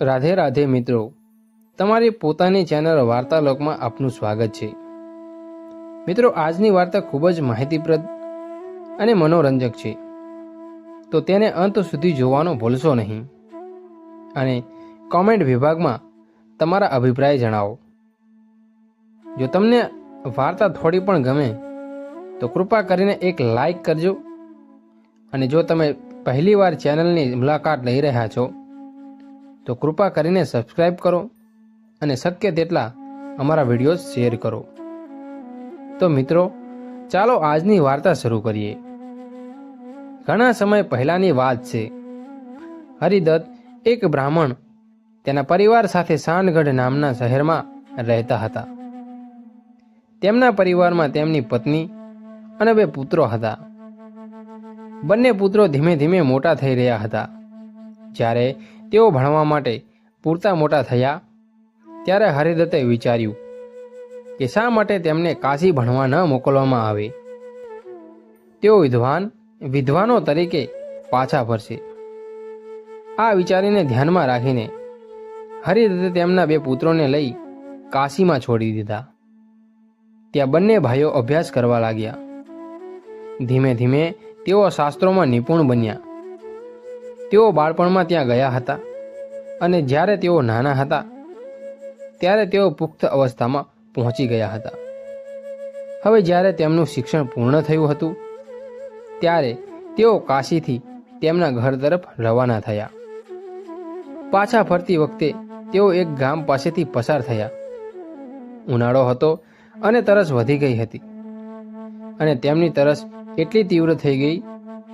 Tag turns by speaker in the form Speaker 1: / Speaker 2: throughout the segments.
Speaker 1: રાધે રાધે મિત્રો, તમારી પોતાની ચેનલ વાર્તાલોકમાં આપનું સ્વાગત છે. મિત્રો, આજની વાર્તા ખૂબ જ માહિતીપ્રદ અને મનોરંજક છે. તો તેને અંત સુધી જોવાનો ભૂલશો નહીં. અને કોમેન્ટ વિભાગમાં તમારા અભિપ્રાય જણાવો. જો તમને વાર્તા થોડી પણ ગમે, તો કૃપા કરીને એક લાઈક કરજો. અને જો તમે પહેલીવાર ચેનલની મુલાકાત લઈ રહ્યા છો તો કૃપા કરીને સબસ્ક્રાઈબ કરો અને શક્ય તેટલા અમારા વીડિયો શેર કરો. તો મિત્રો, ચાલો આજની વાર્તા શરૂ કરીએ. ઘણા સમય પહેલાંની વાત છે. હરિદત્ત એક બ્રાહ્મણ તેના પરિવાર સાથે સાનગઢ નામના શહેરમાં રહેતા હતા. તેમના પરિવારમાં તેમની પત્ની અને બે પુત્રો હતા. બંને પુત્રો ધીમે ધીમે મોટા થઈ રહ્યા હતા. જ્યારે તેઓ ભણવા માટે પૂરતા મોટા થયા. ત્યારે હરિદત્તે વિચાર્યું કે શા માટે તેમને કાશી ભણવા ન મોકલવામાં આવે? તેઓ વિદ્વાન, વિદ્વાનો તરીકે પાછા ફરશે. આ વિચારીને ધ્યાનમાં રાખીને હરિદત્તે તેમના બે પુત્રોને લઈ કાશીમાં છોડી દીધા. ત્યાં બંને ભાઈઓ અભ્યાસ કરવા લાગ્યા. ધીમે ધીમે તેઓ શાસ્ત્રોમાં નિપુણ બન્યા. તેઓ બાળપણમાં ત્યાં ગયા હતા અને જ્યારે તેઓ નાના હતા, ત્યારે તેઓ પુખ્ત અવસ્થામાં પહોંચી ગયા હતા. હવે જ્યારે તેમનું શિક્ષણ પૂર્ણ થયું હતું, ત્યારે તેઓ કાશીથી તેમના ઘર તરફ રવાના થયા. પાછા ફરતી વખતે તેઓ એક ગામ પાસેથી પસાર થયા. ઉનાળો હતો અને તરસ વધી ગઈ હતી અને તેમની તરસ એટલી તીવ્ર થઈ ગઈ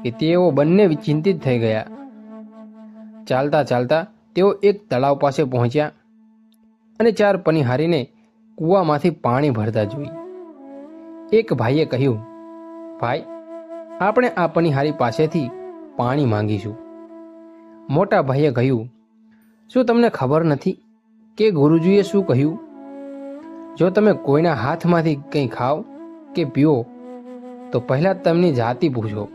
Speaker 1: કે તેઓ બંને ચિંતિત થઈ ગયા. ચાલતા ચાલતા તેઓ એક તળાવ પાસે પહોંચ્યા અને ચાર પનિહારીને કૂવામાંથી પાણી ભરતા જોઈ. એક ભાઈએ કહ્યું, ભાઈ, આપણે આ પનિહારી પાસેથી પાણી માંગીશું. મોટા ભાઈએ કહ્યું, શું તમને ખબર નથી કે ગુરુજીએ શું કહ્યું? જો તમે કોઈના હાથમાંથી કંઈ ખાઓ કે પીઓ, તો પહેલાં તેમની જાતિ પૂછો.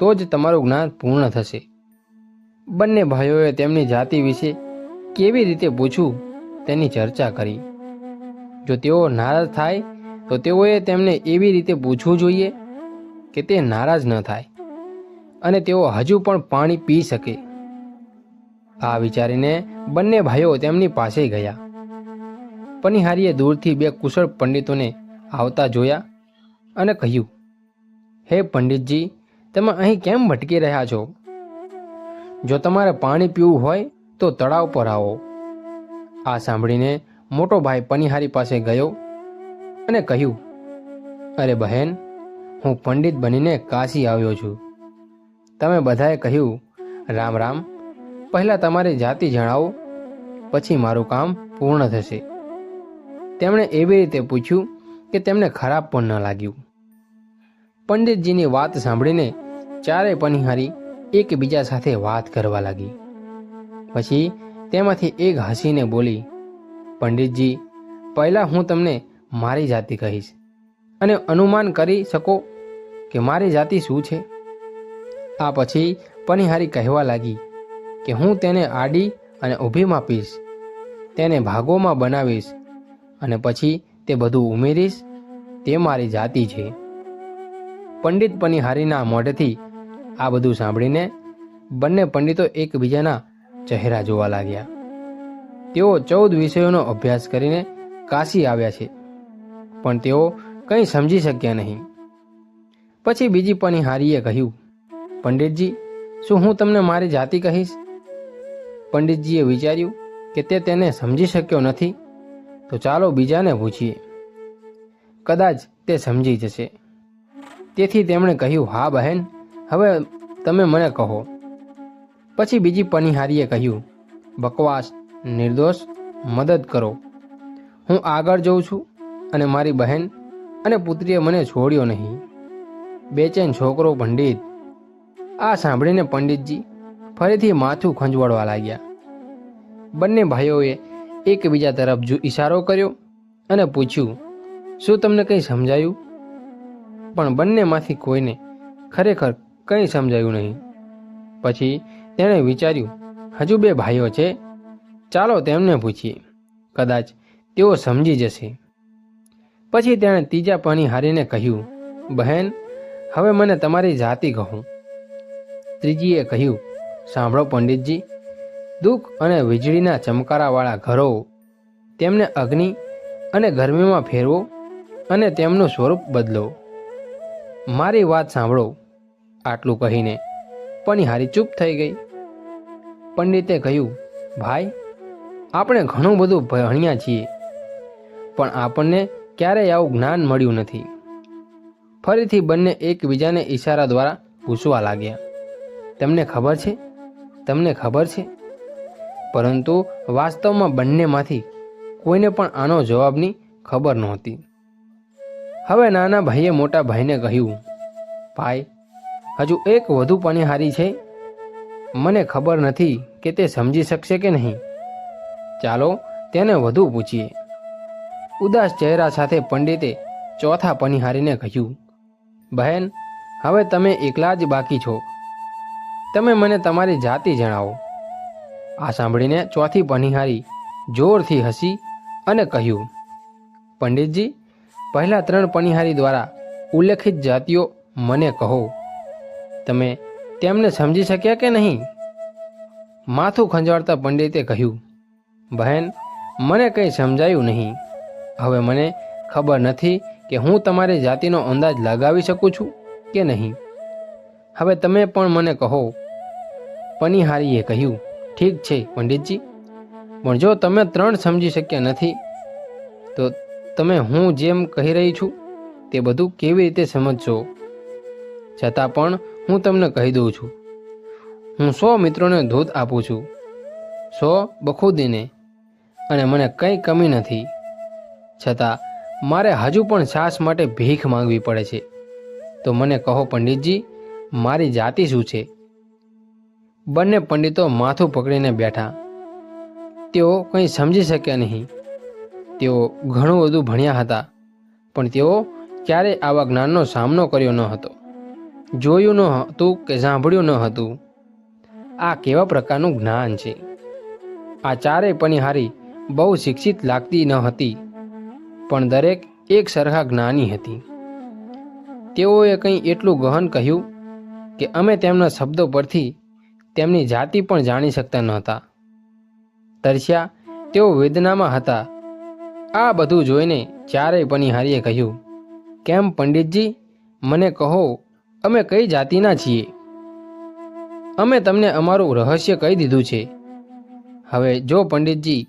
Speaker 1: તો જ તમારું જ્ઞાન પૂર્ણ થશે. બંને ભાઈઓએ તેમની જાતિ વિશે કેવી રીતે પૂછવું તેની ચર્ચા કરી. જો તેઓ નારાજ થાય, તો તેઓએ તેમને એવી રીતે પૂછવું જોઈએ કે તે નારાજ ન થાય અને તેઓ હજુ પણ પાણી પી શકે. આ વિચારીને બંને ભાઈઓ તેમની પાસે ગયા. પનિહારીએ દૂરથી બે કુશળ પંડિતોને આવતા જોયા અને કહ્યું, હે પંડિતજી, તમે અહીં કેમ ભટકી રહ્યા છો? જો તમારે પાણી પીવું હોય તો તળાવ પર આવો. આ સાંભળીને મોટો ભાઈ પનિહારી પાસે ગયો અને કહ્યું, અરે બહેન, હું પંડિત બનીને કાશી આવ્યો છું. તમે બધાએ કહ્યું, રામ રામ, પહેલાં તમારી જાતિ જણાવો, પછી મારું કામ પૂર્ણ થશે. તેમણે એવી રીતે પૂછ્યું કે તેમને ખરાબ પણ ન લાગ્યું. પંડિતજીની વાત સાંભળીને ચારેય પનિહારી એકબીજા સાથે વાત કરવા લાગી. પછી તેમાંથી એક હસીને બોલી, પંડિતજી, પહેલાં હું તમને મારી જાતિ કહીશ અને અનુમાન કરી શકો કે મારી જાતિ શું છે. આ પછી પનિહારી કહેવા લાગી કે હું તેને આડી અને ઊભી માપીશ, તેને ભાગોમાં બનાવીશ અને પછી તે બધું ઉમેરીશ, તે મારી જાતિ છે. પંડિત પનિહારીના મોઢેથી આ બધું સાંભળીને બંને પંડિતો એકબીજાના ચહેરા જોવા લાગ્યા. તેઓ ચૌદ વિષયોનો અભ્યાસ કરીને કાશી આવ્યા છે, પણ તેઓ કંઈ સમજી શક્યા નહીં. પછી બીજી પનિહારીએ કહ્યું, પંડિતજી, શું હું તમને મારી જાતિ કહીશ? પંડિતજીએ વિચાર્યું કે તે તેને સમજી શક્યો નથી, તો ચાલો બીજાને પૂછીએ. કદાચ તે સમજી જશે. તેથી તેમણે કહ્યું, હા, બહેન હવે તમે મને કહો. પછી બીજી પનિહારીએ કહ્યું, બકવાસ, નિર્દોષ, મદદ કરો. હું આગળ જઉં છું અને મારી બહેન અને પુત્રીએ મને છોડ્યો નહીં. બેચેન છોકરો પંડિત. આ સાંભળીને પંડિતજી ફરીથી માથું ખંજવાડવા લાગ્યા. બંને ભાઈઓએ એકબીજા તરફ જો ઈશારો કર્યો અને પૂછ્યું, શું તમને કંઈ સમજાયું? પણ બંનેમાંથી કોઈને ખરેખર કંઈ સમજાયું નહીં. પછી તેણે વિચાર્યું, હજુ બે ભાઈઓ છે. ચાલો તેમને પૂછીએ. કદાચ તેઓ સમજી જશે. પછી તેણે ત્રીજા પનિહારીને કહ્યું, બહેન, હવે મને તમારી જાતિ કહું. ત્રીજીએ કહ્યું, સાંભળો પંડિતજી, દુઃખ અને વીજળીના ચમકારાવાળા ઘરો તેમને અગ્નિ અને ગરમીમાં ફેરવો અને તેમનું સ્વરૂપ બદલો. મારી વાત સાંભળો. આટલું કહીને પનિહારી ચૂપ થઈ ગઈ. પંડિતે કહ્યું, ભાઈ, આપણે ઘણું બધું ભણ્યા છીએ, પણ આપણને ક્યારેય આવું જ્ઞાન મળ્યું નથી. ફરીથી બંને એકબીજાને ઈશારા દ્વારા પૂછવા લાગ્યા, તમને ખબર છે? તમને ખબર છે? પરંતુ વાસ્તવમાં બંનેમાંથી કોઈને પણ આનો જવાબની ખબર નહોતી. હવે નાના ભાઈએ મોટા ભાઈને કહ્યું, ભાઈ હજુ એક વધુ પણિહારી છે. મને ખબર નથી કે તે સમજી શકશે કે નહીં. ચાલો તેને વધુ પૂછીએ. ઉદાસ ચહેરા સાથે પંડિતે ચોથા પનિહારીને કહ્યું, બહેન, હવે તમે એકલા જ બાકી છો. તમે મને તમારી જાતિ જણાવો. આ સાંભળીને ચોથી પનિહારી જોરથી હસી અને કહ્યું, પંડિતજી, પહેલા ત્રણ પનિહારી દ્વારા ઉલ્લેખિત જાતિઓ મને કહો. તમે તેમને સમજી શક્યા કે નહીં? માથું ખંજવાળતા પંડિતે કહ્યું, બહેન, મને કંઈ સમજાયું નહીં. હવે મને ખબર નથી કે હું તમારી જાતિનો અંદાજ લગાવી શકું છું કે નહીં. હવે તમે પણ મને કહો. પનિહારીએ કહ્યું, ઠીક છે, પંડિતજી. પણ જો તમે ત્રણ સમજી શક્યા નથી, તો તમે હું જેમ કહી રહી છું તે બધું કેવી રીતે સમજશો? છતાં પણ હું તમને કહી દઉં છું. હું સો મિત્રોને દૂધ આપું છું. સો બખુદીને. અને મને કંઈ કમી નથી. છતાં મારે હજુ પણ શ્વાસ માટે ભીખ માંગવી પડે છે. તો મને કહો પંડિતજી, મારી જાતિ શું છે? બંને પંડિતો માથું પકડીને બેઠા. તેઓ કંઈ સમજી શક્યા નહીં. તેઓ ઘણું બધું ભણ્યા હતા. પણ તેઓ ક્યારેય આવા જ્ઞાનનો સામનો કર્યો ન હતો. જોયું ન હતું કે સાંભળ્યું ન હતું. આ કેવા પ્રકારનું જ્ઞાન છે? આ ચારેય પણિહારી બહુ શિક્ષિત લાગતી ન હતી, પણ દરેક એક સરખા જ્ઞાની હતી. તેઓએ કંઈ એટલું ગહન કહ્યું કે અમે તેમના શબ્દો પરથી તેમની જાતિ પણ જાણી શકતા નહોતા. તરસ્યા, તેઓ વેદનામાં હતા. આ બધું જોઈને ચારેય પણિહારીએ કહ્યું, કેમ પંડિતજી, મને કહો અમે કઈ જાતિના છીએ? અમે તમને અમારું રહસ્ય કહી દીધું છે. હવે જો પંડિતજી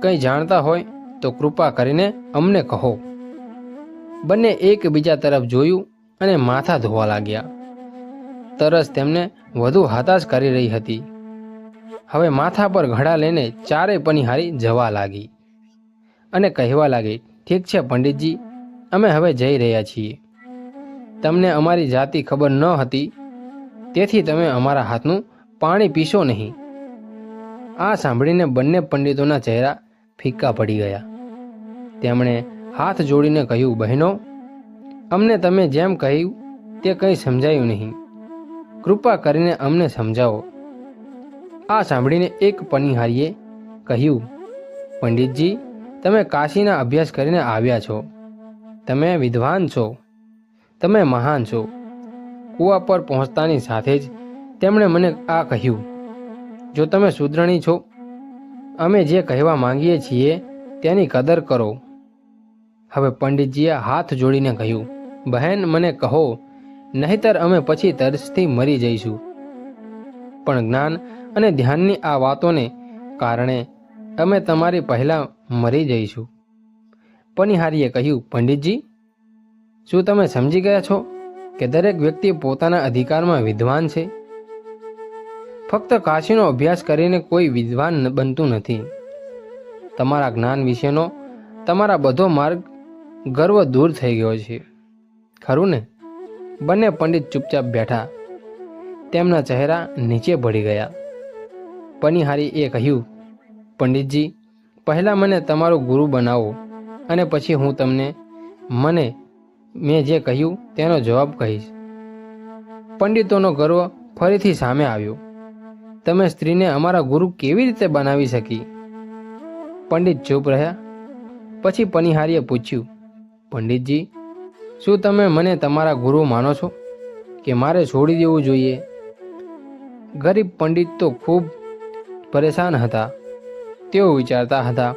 Speaker 1: કંઈ જાણતા હોય, તો કૃપા કરીને અમને કહો. બંને એકબીજા તરફ જોયું અને માથા ધોવા લાગ્યા. તરસ તેમને વધુ હતાશ કરી રહી હતી. હવે માથા પર ઘડા લઈને ચારેય પનિહારી જવા લાગી. અને કહેવા લાગી, ઠીક છે પંડિતજી, અમે હવે જઈ રહ્યા છીએ. તમને અમારી જાતિ ખબર ન હતી, તેથી તમે અમારા હાથનું પાણી પીશો નહીં. આ સાંભળીને બંને પંડિતોના ચહેરા ફિક્કા પડી ગયા. તેમણે હાથ જોડીને કહ્યું, બહેનો, અમને તમે જેમ કહ્યું તે કંઈ સમજાયું નહીં. કૃપા કરીને અમને સમજાવો. આ સાંભળીને એક પનિહારીએ કહ્યું, પંડિતજી, તમે કાશીના અભ્યાસ કરીને આવ્યા છો. તમે વિદ્વાન છો. તમે મહાન છો. કૂવા પર પહોંચતાની સાથે જ તેમણે મને આ કહ્યું, જો તમે સુદ્રણી છો, અમે જે કહેવા માંગીએ છીએ તેની કદર કરો. હવે પંડિતજીએ હાથ જોડીને કહ્યું, બહેન, મને કહો, નહીતર અમે પછી તરસથી મરી જઈશું. પણ જ્ઞાન અને ધ્યાનની આ વાતોને કારણે અમે તમારી પહેલાં મરી જઈશું. પનિહારીએ કહ્યું, પંડિતજી શું તમે સમજી ગયા છો કે દરેક વ્યક્તિ પોતાના અધિકારમાં વિદ્વાન છે? ફક્ત કાશીનો અભ્યાસ કરીને કોઈ વિદ્વાન બનતું નથી. તમારા જ્ઞાન વિશેનો તમારા બધો માર્ગ ગર્વ દૂર થઈ ગયો છે. ખરું ને? બંને પંડિત ચૂપચાપ બેઠા. તેમના ચહેરા નીચે ભળી ગયા. પનિહારી એ કહ્યું, પંડિતજી, પહેલાં મને તમારો ગુરુ બનાવો અને પછી હું તમને મને મેં જે કહ્યું તેનો જવાબ કહીશ. પંડિતોનો ગર્વ ફરીથી સામે આવ્યો. તમે સ્ત્રીને અમારા ગુરુ કેવી રીતે બનાવી શકી? પંડિત ચૂપ રહ્યા. પછી પનિહારીએ પૂછ્યું, પંડિતજી, શું તમે મને તમારા ગુરુ માનો છો કે મારે છોડી દેવું જોઈએ? ગરીબ પંડિત તો ખૂબ પરેશાન હતા. તેઓ વિચારતા હતા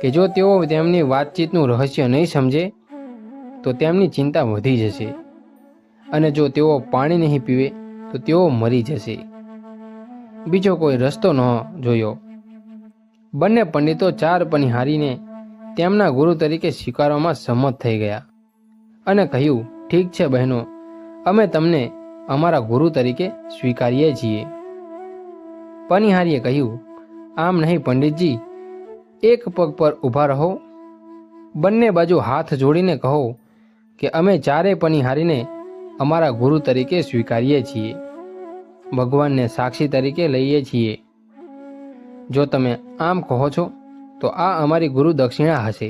Speaker 1: કે જો તેઓ તેમની વાતચીતનું રહસ્ય નહીં સમજે તો તેમની ચિંતા વધી જશે. અને જો તેઓ પાણી નહીં પીવે, તો તેઓ મરી જશે. બીજો કોઈ રસ્તો ન જોયો. બંને પંડિતો ચાર પનિહારીને તેમના ગુરુ તરીકે સ્વીકારવામાં સંમત થઈ ગયા અને કહ્યું, ઠીક છે બહેનો, અમે તમને અમારા ગુરુ તરીકે સ્વીકારીએ છીએ. પનિહારીએ કહ્યું, આમ નહીં પંડિતજી, એક પગ પર ઊભા રહો. બંને બાજુ હાથ જોડીને કહો કે અમે ચારે પનિહારીને અમારા ગુરુ તરીકે સ્વીકારીએ છીએ. ભગવાનને સાક્ષી તરીકે લઈએ છીએ. જો તમે આમ કહો છો, તો આ અમારી ગુરુ દક્ષિણા હશે.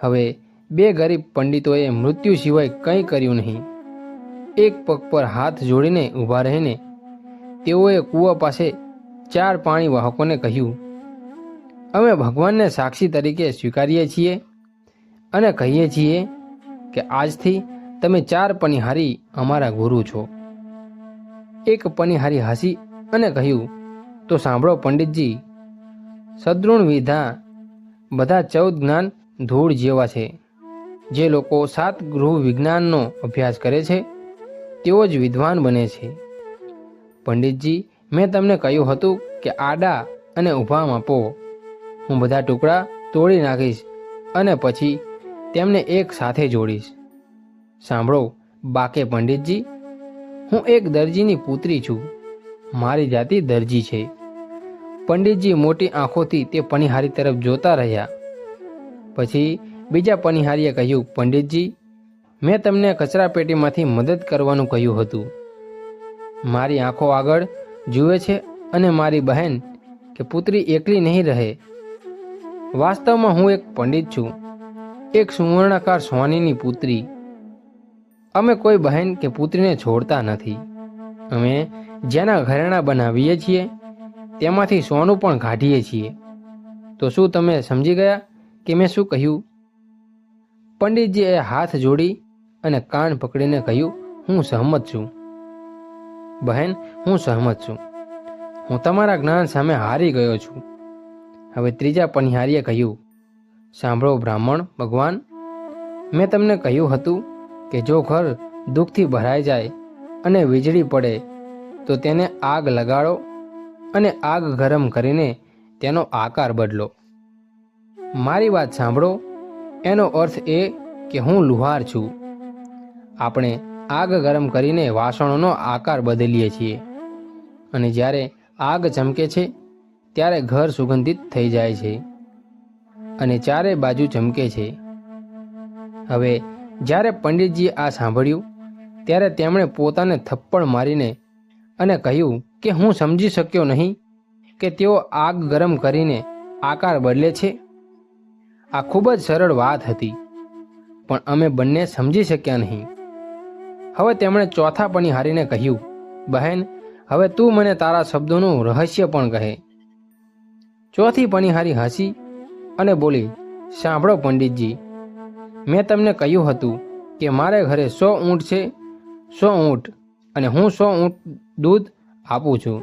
Speaker 1: હવે બે ગરીબ પંડિતોએ મૃત્યુ સિવાય કંઈ કર્યું નહીં. એક પગ પર હાથ જોડીને ઊભા રહીને તેઓએ કૂવા પાસે ચાર પાણી વાહકોને કહ્યું, અમે ભગવાનને સાક્ષી તરીકે સ્વીકારીએ છીએ અને કહીએ છીએ કે આજથી તમે ચાર પનિહારી અમારા ગુરુ છો. એક પનિહારી હસી અને કહ્યું, તો સાંભળો પંડિતજી સદૃણ વિધા બધા ચૌદ જ્ઞાન ધૂળ જેવા છે. જે લોકો સાત ગૃહ વિજ્ઞાનનો અભ્યાસ કરે છે, તેઓ જ વિદ્વાન બને છે. પંડિતજી, મેં તમને કહ્યું હતું કે આડા અને ઊભા માપો હું બધા ટુકડા તોડી નાખીશ અને પછી તેમને એક સાથે જોડીશ. સાંભળો, બાકે પંડિતજી, હું એક દરજીની પુત્રી છું. મારી જાતિ દરજી છે. પંડિતજી મોટી આંખોથી તે પનિહારી તરફ જોતા રહ્યા. પછી બીજા પનિહારીએ કહ્યું, પંડિતજી, મેં તમને કચરાપેટીમાંથી મદદ કરવાનું કહ્યું હતું. મારી આંખો આગળ જુએ છે અને મારી બહેન કે પુત્રી એકલી નહીં રહે. વાસ્તવમાં હું એક પંડિત છું. એક સુવર્ણાકાર સ્વાનીની પુત્રી. અમે કોઈ બહેન કે પુત્રીને છોડતા નથી. અમે જેના ઘરેણા બનાવીએ છીએ, તેમાંથી સોનું પણ કાઢીએ છીએ. તો શું તમે સમજી ગયા કે મેં શું કહ્યું? પંડિતજીએ હાથ જોડી અને કાન પકડીને કહ્યું, હું સહમત છું. બહેન, હું સહમત છું. હું તમારા જ્ઞાન સામે હારી ગયો છું. હવે ત્રીજા પનિહારીએ કહ્યું સાંભળો બ્રાહ્મણ, ભગવાન. મેં તમને કહ્યું હતું કે જો ઘર દુઃખથી ભરાઈ જાય અને વીજળી પડે, તો તેને આગ લગાડો અને આગ ગરમ કરીને તેનો આકાર બદલો. મારી વાત સાંભળો. એનો અર્થ એ કે હું લુહાર છું. આપણે આગ ગરમ કરીને વાસણોનો આકાર બદલીએ છીએ. અને જ્યારે આગ ચમકે છે, ત્યારે ઘર સુગંધિત થઈ જાય છે. અને ચારે બાજુ ચમકે છે. હવે જ્યારે પંડિતજીએ આ સાંભળ્યું, ત્યારે તેમણે પોતાને થપ્પડ મારીને અને કહ્યું કે હું સમજી શક્યો નહીં કે તેઓ આગ ગરમ કરીને આકાર બદલે છે. આ ખૂબ જ સરળ વાત હતી, પણ અમે બંને સમજી શક્યા નહીં. હવે તેમણે ચોથા પણિહારીને કહ્યું, બહેન, હવે તું મને તારા શબ્દોનું રહસ્ય પણ કહે. ચોથી પણિહારી હસી અને બોલી, સાંભળો પંડિતજી, મેં તમને કહ્યું હતું કે મારે ઘરે સો ઊંટ છે, સો ઊંટ, અને હું સો ઊંટ દૂધ આપું છું.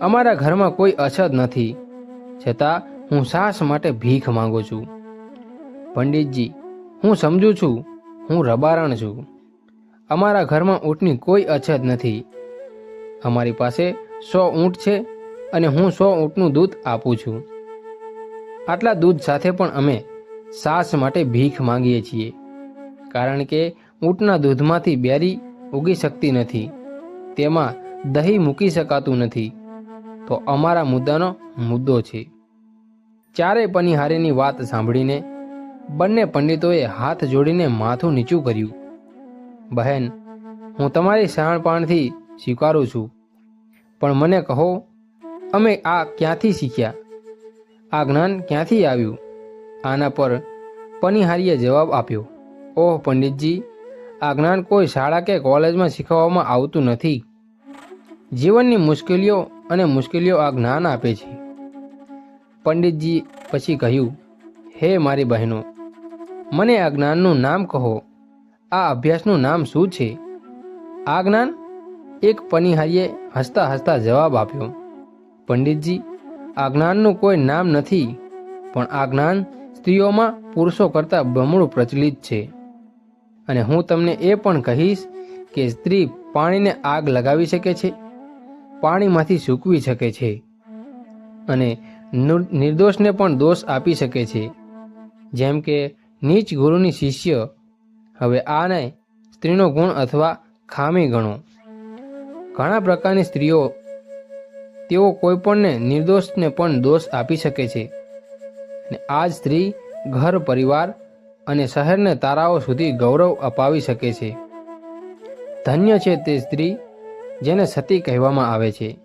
Speaker 1: અમારા ઘરમાં કોઈ અછત નથી, છતાં હું સાસ માટે ભીખ માંગુ છું. પંડિતજી, હું સમજુ છું, હું રબારણ છું. અમારા ઘરમાં ઊંટની કોઈ અછત નથી. અમારી પાસે સો ઊંટ છે, અને હું સો ઊંટનું દૂધ આપું છું. આટલા દૂધ સાથે પણ અમે સાસ માટે ભીખ માંગીએ છીએ. કારણ કે ઊંટના દૂધમાંથી બેરી ઉગી શકતી નથી. તેમાં દહીં મૂકી શકાતું નથી. તો અમારા મુદ્દાનો મુદ્દો છે. ચારેય પનિહારીની વાત સાંભળીને બંને પંડિતોએ હાથ જોડીને માથું નીચું કર્યું. બહેન, હું તમારી શાણપાણથી સ્વીકારું છું. પણ મને કહો, અમે આ ક્યાંથી શીખ્યા? આ જ્ઞાન ક્યાંથી આવ્યું? આના પર પનિહારીએ જવાબ આપ્યો, ઓહ, પંડિતજી, આ જ્ઞાન કોઈ શાળા કે કોલેજમાં શીખવવામાં આવતું નથી. જીવનની મુશ્કેલીઓ અને મુશ્કેલીઓ આ જ્ઞાન આપે છે. પંડિતજી પછી કહ્યું, હે મારી બહેનો, મને આ જ્ઞાનનું નામ કહો. આ અભ્યાસનું નામ શું છે? આ જ્ઞાન એક પનિહારીએ હસતા હસતા જવાબ આપ્યો, પંડિતજી આ જ્ઞાનનું કોઈ નામ નથી, પણ આ જ્ઞાન સ્ત્રીઓમાં પુરુષો કરતાં બમણું પ્રચલિત છે. અને હું તમને એ પણ કહીશ કે સ્ત્રી પાણીને આગ લગાવી શકે છે, પાણીમાંથી સૂકવી શકે છે, અને નિર- નિર્દોષને પણ દોષ આપી શકે છે. જેમ કે, નીચ ગુરુની શિષ્ય, હવે આને સ્ત્રીનો ગુણ અથવા ખામી ગણો. ઘણા પ્રકારની સ્ત્રીઓ તેઓ કોઈપણને નિર્દોષને પણ દોષ આપી શકે છે. અને આ જ સ્ત્રી, ઘર, પરિવાર અને શહેરને તારાઓ સુધી ગૌરવ અપાવી શકે છે. ધન્ય છે તે સ્ત્રી, જેને સતી કહેવામાં આવે છે.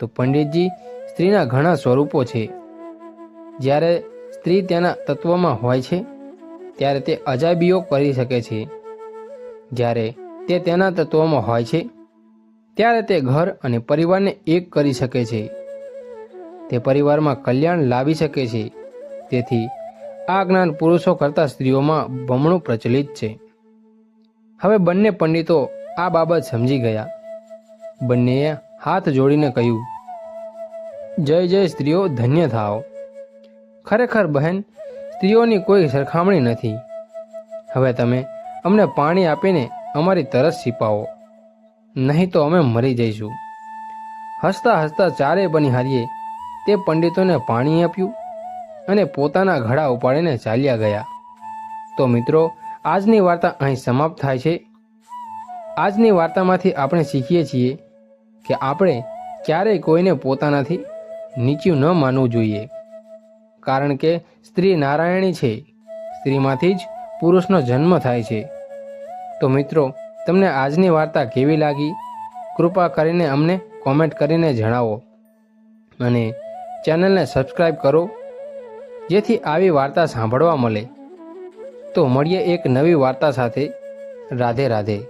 Speaker 1: તો પંડિતજી સ્ત્રીના ઘણા સ્વરૂપો છે. જ્યારે સ્ત્રી તેના તત્વમાં હોય છે, ત્યારે તે અજાયબીઓ કરી શકે છે. જ્યારે તે તેના તત્વમાં હોય છે ત્યારે તે ઘર અને પરિવારને એક કરી શકે છે. તે પરિવારમાં કલ્યાણ લાવી શકે છે. તેથી આ જ્ઞાન પુરુષો કરતાં સ્ત્રીઓમાં બમણું પ્રચલિત છે. હવે બંને પંડિતો આ બાબત સમજી ગયા. બંનેએ હાથ જોડીને કહ્યું, જય જય સ્ત્રીઓ, ધન્ય થાઓ. ખરેખર બહેન, સ્ત્રીઓની કોઈ સરખામણી નથી. હવે તમે અમને પાણી આપીને અમારી તરસ છીપાવો. નહીં તો અમે મરી જઈશું. હસતા હસતા ચારે બનિહારીએ તે પંડિતોને પાણી આપ્યું અને પોતાના ઘડા ઉપાડીને ચાલ્યા ગયા. તો મિત્રો, આજની વાર્તા અહીં સમાપ્ત થાય છે. આજની વાર્તામાંથી આપણે શીખીએ છીએ કે આપણે ક્યારેય કોઈને પોતાનાથી નીચું ન માનવું જોઈએ. કારણ કે સ્ત્રી નારાયણી છે. સ્ત્રીમાંથી જ પુરુષનો જન્મ થાય છે. તો મિત્રો તમને આજની વાર્તા કેવી લાગી? કૃપા કરીને અમને કોમેન્ટ કરીને જણાવો. અને ચેનલને સબસ્ક્રાઈબ કરો, જેથી આવી વાર્તા સાંભળવા મળે. તો મળીએ એક નવી વાર્તા સાથે. રાધે રાધે.